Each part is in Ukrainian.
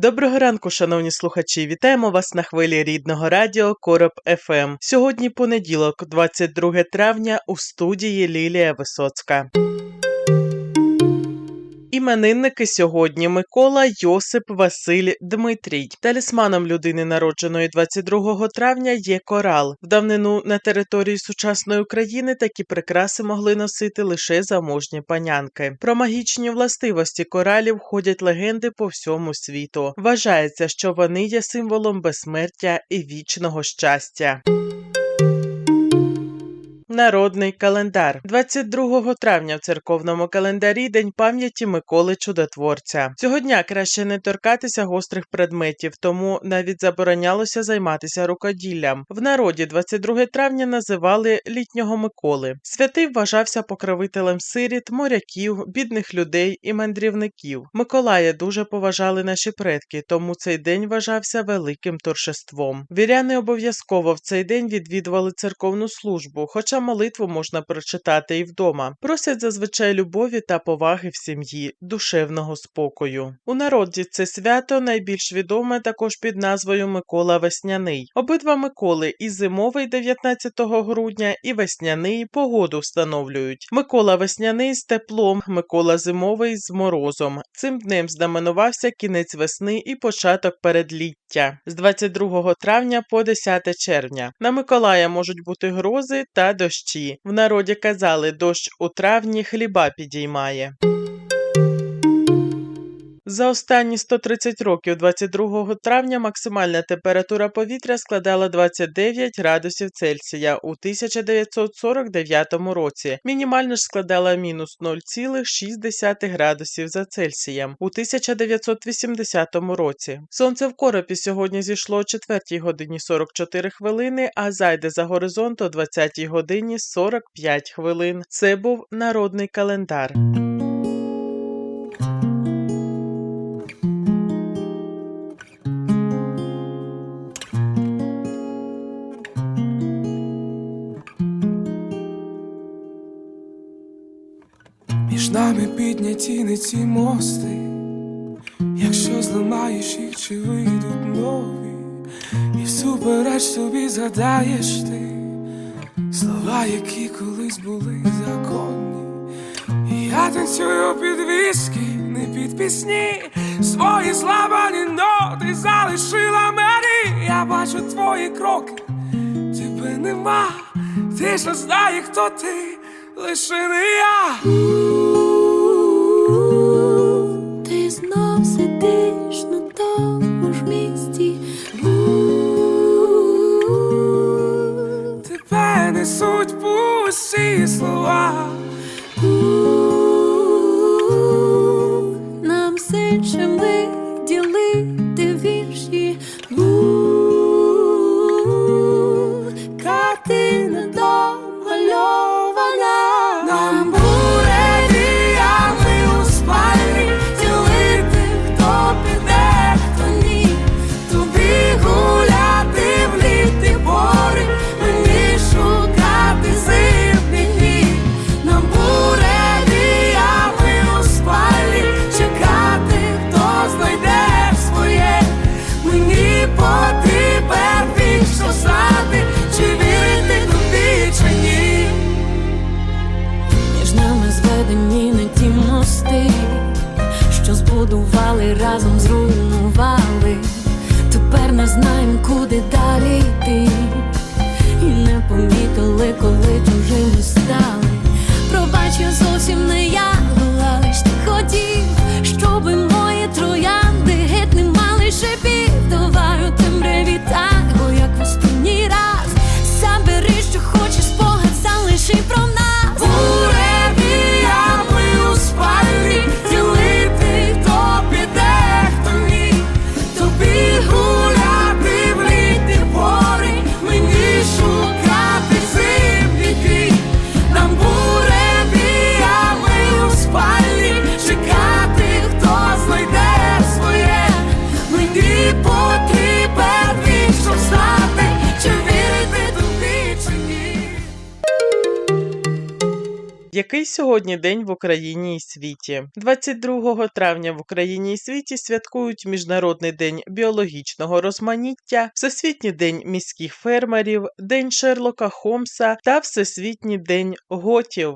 Доброго ранку, шановні слухачі! Вітаємо вас на хвилі рідного радіо Короб ФМ. Сьогодні понеділок, 22 травня, у студії Лілія Висоцька. Іменинники сьогодні Микола, Йосип, Василь, Дмитрій. Талісманом людини, народженої 22 травня, є корал. В давнину на території сучасної України такі прикраси могли носити лише заможні панянки. Про магічні властивості коралів ходять легенди по всьому світу. Вважається, що вони є символом безсмертя і вічного щастя. Народний календар 22 травня в церковному календарі День пам'яті Миколи Чудотворця. Цього дня краще не торкатися гострих предметів, тому навіть заборонялося займатися рукоділлям. В народі 22 травня називали літнього Миколи. Святий вважався покровителем сиріт, моряків, бідних людей і мандрівників. Миколая дуже поважали наші предки, тому цей день вважався великим торжеством. Віряни обов'язково в цей день відвідували церковну службу, хоча молитву можна прочитати і вдома. Просять зазвичай любові та поваги в сім'ї, душевного спокою. У народі це свято найбільш відоме також під назвою Микола Весняний. Обидва Миколи і зимовий 19 грудня, і весняний погоду встановлюють. Микола Весняний з теплом, Микола Зимовий з морозом. Цим днем знаменувався кінець весни і початок передліття з 22 травня по 10 червня. На Миколая можуть бути грози та дощі. В народі казали, дощ у травні хліба підіймає. За останні 130 років 22 травня максимальна температура повітря складала 29 градусів Цельсія у 1949 році. Мінімальна ж складала мінус 0,6 градусів за Цельсієм у 1980 році. Сонце в коропі сьогодні зійшло о 4 годині 44 хвилини, а зайде за горизонт о 20 годині 45 хвилин. Це був народний календар. Нами підняті не ці мости, якщо зламаєш їх, чи вийдуть нові, і всупереч собі згадаєш ти слова, які колись були законні. І я танцюю під віскі, не під пісні, свої зламані ноти залишила мені. Я бачу твої кроки, тебе нема, ти ж знає, хто ти, лише не я. Несуть пусті слова. Нам все чим ділити Який сьогодні день в Україні і світі? 22 травня в Україні і світі святкують Міжнародний день біологічного розманіття, Всесвітній день міських фермерів, День Шерлока Холмса та Всесвітній день готів.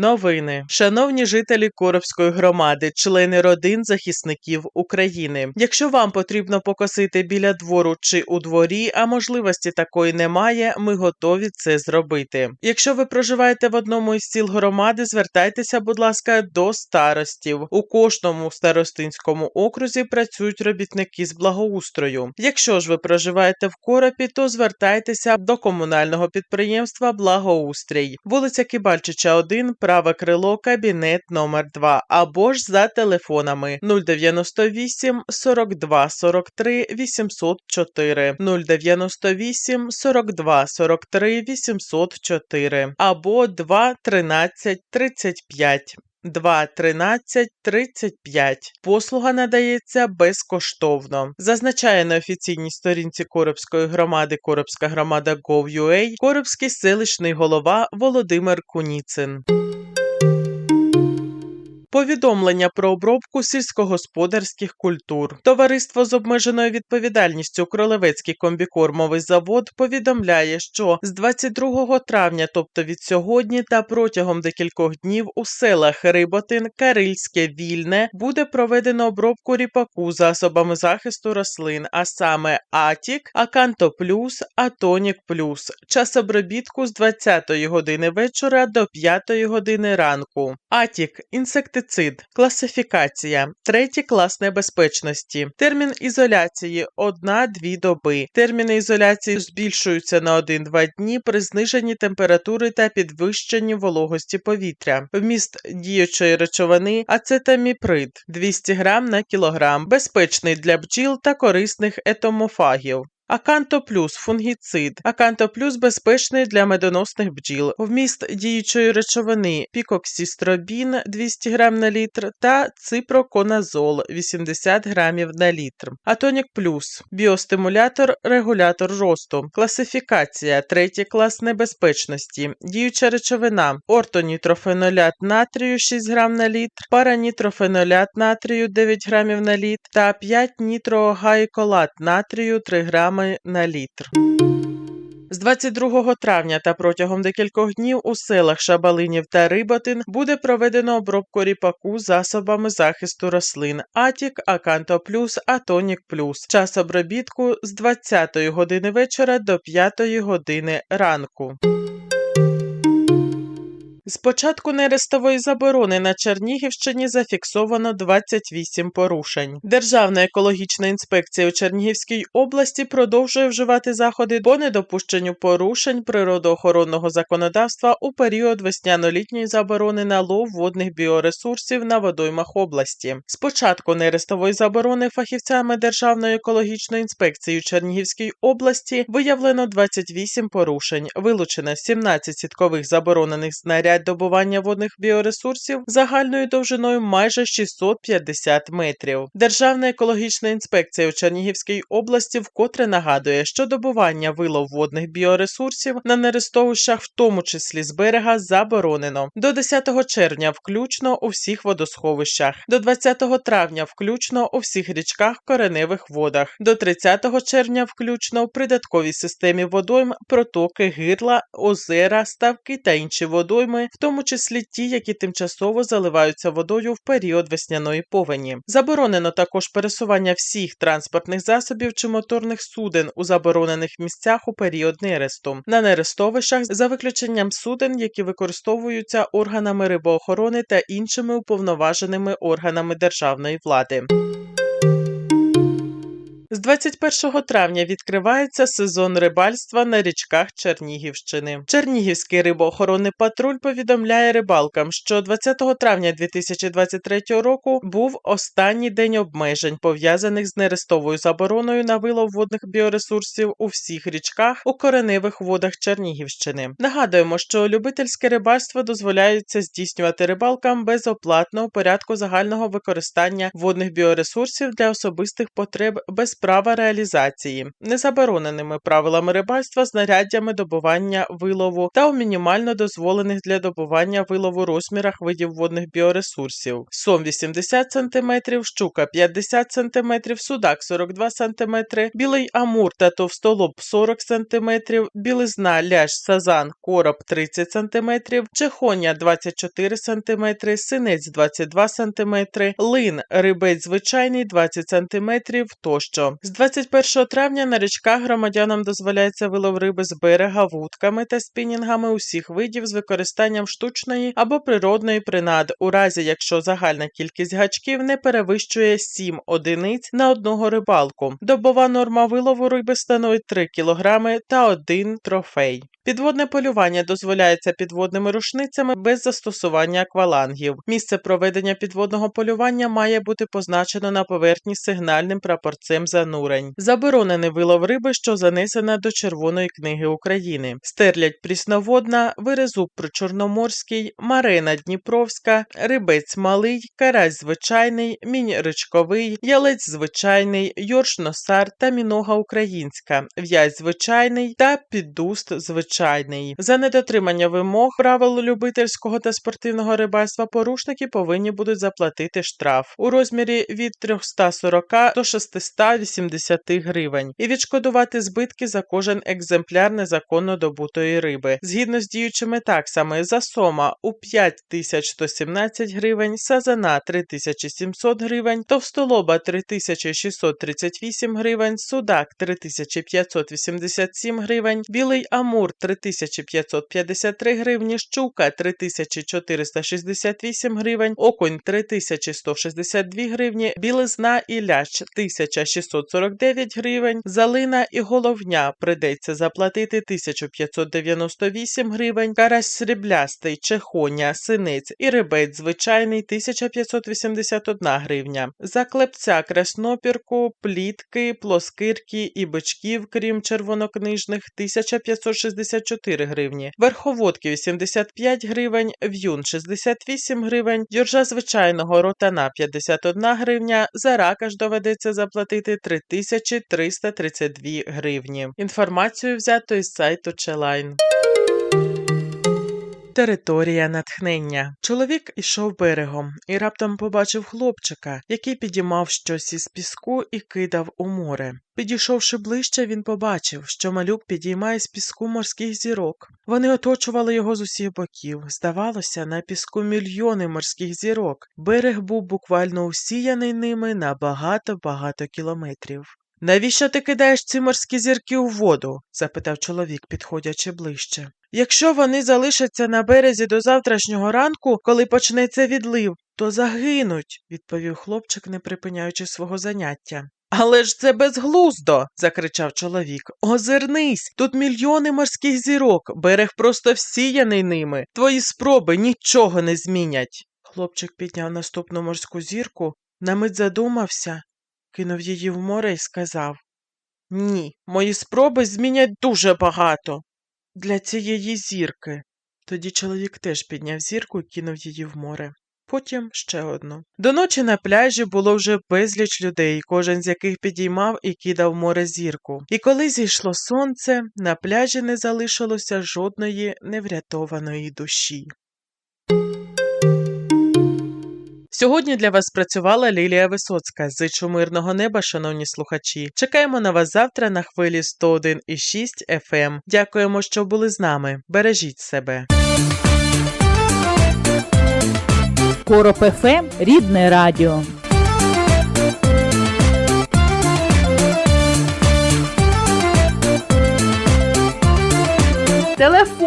Новини, шановні жителі Коробської громади, члени родин захисників України. Якщо вам потрібно покосити біля двору чи у дворі, а можливості такої немає, ми готові це зробити. Якщо ви проживаєте в одному із сіл громади, звертайтеся, будь ласка, до старостів. У кожному старостинському окрузі працюють робітники з благоустрою. Якщо ж ви проживаєте в Коропі, то звертайтеся до комунального підприємства Благоустрій, вулиця Кибальчича, 1, праве крило, кабінет номер 2 або ж за телефонами 098 42 43 804 098 42 43 804 або 2 13 35. 2 13 35. Послуга надається безкоштовно. Зазначає на офіційній сторінці Коробської громади Коробська громада Gov.ua Коробський селищний голова Володимир Куніцин. Повідомлення про обробку сільськогосподарських культур. Товариство з обмеженою відповідальністю Кролевецький комбікормовий завод повідомляє, що з 22 травня, тобто від сьогодні, та протягом декількох днів у селах Риботин, Карильське, Вільне буде проведено обробку ріпаку засобами захисту рослин, а саме Атік, Аканто Плюс, Атонік Плюс. Час обробітку з 20-ї години вечора до 5 години ранку. Атік інсектицид. Класифікація. Третій клас небезпечності. Термін ізоляції 1-2 доби. Терміни ізоляції збільшуються на 1-2 дні при зниженні температури та підвищенні вологості повітря. Вміст діючої речовини ацетаміприд 200 грам на кілограм. Безпечний для бджіл та корисних етомофагів. Аканто плюс фунгіцид. Аканто плюс безпечний для медоносних бджіл. Вміст діючої речовини пікоксістробін 200 грам на літр та ципроконазол 80 грамів на літр. Атонік плюс біостимулятор, регулятор росту. Класифікація. Третій клас небезпечності. Діюча речовина. Ортонітрофенолят натрію 6 грам на літр, паранітрофенолят натрію 9 грамів на літр та 5 нітрогаїколат натрію 3 грами на літр. З 22 травня та протягом декількох днів у селах Шабалинів та Риботин буде проведено обробку ріпаку засобами захисту рослин Атік, Аканто Плюс, Атонік Плюс. Час обробітку з 20 години вечора до 5 години ранку. З початку нерестової заборони на Чернігівщині зафіксовано 28 порушень. Державна екологічна інспекція у Чернігівській області продовжує вживати заходи по недопущенню порушень природоохоронного законодавства у період весняно-літньої заборони на лов водних біоресурсів на водоймах області. З початку нерестової заборони фахівцями Державної екологічної інспекції у Чернігівській області виявлено 28 порушень, вилучено 17 сіткових заборонених знарядь добування водних біоресурсів загальною довжиною майже 650 метрів. Державна екологічна інспекція у Чернігівській області вкотре нагадує, що добування вилов водних біоресурсів на нерестовищах, в тому числі з берега, заборонено. До 10 червня, включно у всіх водосховищах, до 20 травня, включно у всіх річках, кореневих водах, до 30 червня, включно в придатковій системі водойм, протоки, гирла, озера, ставки та інші водойми, в тому числі ті, які тимчасово заливаються водою в період весняної повені. Заборонено також пересування всіх транспортних засобів чи моторних суден у заборонених місцях у період нересту, на нерестовищах за виключенням суден, які використовуються органами рибоохорони та іншими уповноваженими органами державної влади. З 21 травня відкривається сезон рибальства на річках Чернігівщини. Чернігівський рибоохоронний патруль повідомляє рибалкам, що 20 травня 2023 року був останній день обмежень, пов'язаних з нерестовою забороною на вилов водних біоресурсів у всіх річках у кореневих водах Чернігівщини. Нагадуємо, що любительське рибальство дозволяється здійснювати рибалкам безоплатно у порядку загального використання водних біоресурсів для особистих потреб без права реалізації, незабороненими правилами рибальства, знаряддями добування вилову та у мінімально дозволених для добування вилову розмірах видів водних біоресурсів. Сом 80 см, щука 50 см, судак 42 см, білий амур та товстолоб 40 см, білизна, лящ, сазан, короб 30 см, чехоня 24 см, синець 22 см, лин, рибець звичайний 20 см тощо. З 21 травня на річках громадянам дозволяється вилов риби з берега вудками та спінінгами усіх видів з використанням штучної або природної принад, у разі якщо загальна кількість гачків не перевищує 7 одиниць на одного рибалку. Добова норма вилову риби становить 3 кг та 1 трофей. Підводне полювання дозволяється підводними рушницями без застосування аквалангів. Місце проведення підводного полювання має бути позначено на поверхні сигнальним прапорцем занурень. Заборонений вилов риби, що занесена до Червоної книги України. Стерлядь прісноводна, вирезуб причорноморський, марена Дніпровська, рибець малий, карась звичайний, мінь ричковий, ялець звичайний, йорш носар та мінога українська, в'язь звичайний та підуст звичайний. За недотримання вимог правил любительського та спортивного рибальства порушники повинні будуть заплатити штраф у розмірі від 340 до 680 70 гривень і відшкодувати збитки за кожен екземпляр незаконно добутої риби. Згідно з діючими таксами, за сома у 5117 гривень, сазана 3700 гривень, товстолоба 3638 гривень, судак 3587 гривень, білий амур 3553 гривні, щука 3468 гривень, окунь 3162 гривні, білизна і ляч 1600 749 гривень, Залина і головня. Придеться заплатити 1598 гривень, карась сріблястий, чехоня, синиць і рибець звичайний 1581 гривня. За клепця краснопірку, плітки, плоскирки і бичків, крім червонокнижних 1564 гривні, верховодки 85 гривень, в'юн 68 гривень, юржа звичайного ротана 51 гривня, за ракаш доведеться заплатити 3332 гривні. Інформацію взято із сайту Челайн. Територія натхнення. Чоловік ішов берегом і раптом побачив хлопчика, який підіймав щось із піску і кидав у море. Підійшовши ближче, він побачив, що малюк підіймає з піску морських зірок. Вони оточували його з усіх боків. Здавалося, на піску мільйони морських зірок. Берег був буквально усіяний ними на багато-багато кілометрів. Навіщо ти кидаєш ці морські зірки у воду? запитав чоловік, підходячи ближче. Якщо вони залишаться на березі до завтрашнього ранку, коли почнеться відлив, то загинуть, відповів хлопчик, не припиняючи свого заняття. Але ж це безглуздо. закричав чоловік. Озирнись, тут мільйони морських зірок, берег просто всіяний ними. Твої спроби нічого не змінять. Хлопчик підняв наступну морську зірку, на мить задумався, кинув її в море і сказав Ні, мої спроби змінять дуже багато для цієї зірки. Тоді чоловік теж підняв зірку і кинув її в море. Потім ще одну. До ночі на пляжі було вже безліч людей, кожен з яких підіймав і кидав море зірку. І коли зійшло сонце, на пляжі не залишилося жодної неврятованої душі. Сьогодні для вас працювала Лілія Висоцька. Зичу мирного неба, шановні слухачі. Чекаємо на вас завтра на хвилі 101,6 FM. Дякуємо, що були з нами. Бережіть себе. Короб ФМ – рідне радіо.